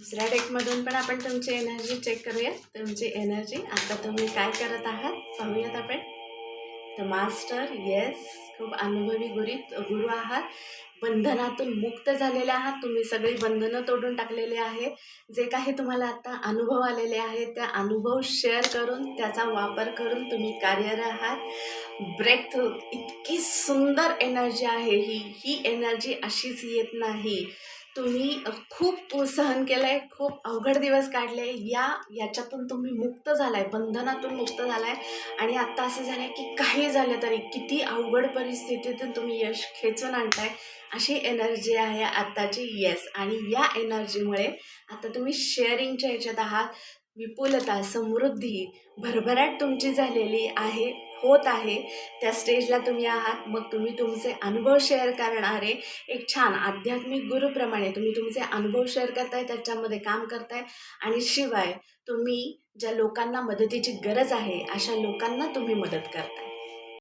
दुसऱ्या डेकमधून पण आपण तुमची एनर्जी चेक करूया. तुमची एनर्जी आता तुम्ही काय करत आहात? पाहूयात आपण. द मास्टर येस खूप अनुभवी गुरी गुरु आहात. बंधनातून मुक्त झालेले आहात. तुम्ही सगळी बंधनं तोडून टाकलेले आहे जे काही तुम्हाला आता अनुभव आलेले आहेत त्या अनुभव शेअर करून त्याचा वापर करून तुम्ही कार्यरत आहात. ब्रेक थ्रू इतकी सुंदर एनर्जी आहे. ही ही एनर्जी अशीच येत नाही. तुम्ही खूप सहन केलं आहे खूप अवघड दिवस काढले या याच्यातून तुम्ही मुक्त झालाय बंधनातून मुक्त झालाय. आणि आत्ता असं झालं आहे की काही झालं तरी किती अवघड परिस्थितीतून तुम्ही यश खेचून आणताय अशी एनर्जी आहे आत्ताची येस आणि या एनर्जीमुळे आता तुम्ही शेअरिंगच्या ह्याच्यात आहात. विपुलता समृद्धी भरभराट तुमची झालेली आहे. होत आहे. त्या स्टेजला तुम्ही आहात. मग तुम्ही तुमचे अनुभव शेअर करणारे एक छान आध्यात्मिक गुरुप्रमाणे तुम्ही तुमचे अनुभव शेअर करताय त्याच्यामध्ये काम करताय. आणि शिवाय तुम्ही ज्या लोकांना मदतीची गरज आहे अशा लोकांना तुम्ही मदत करताय.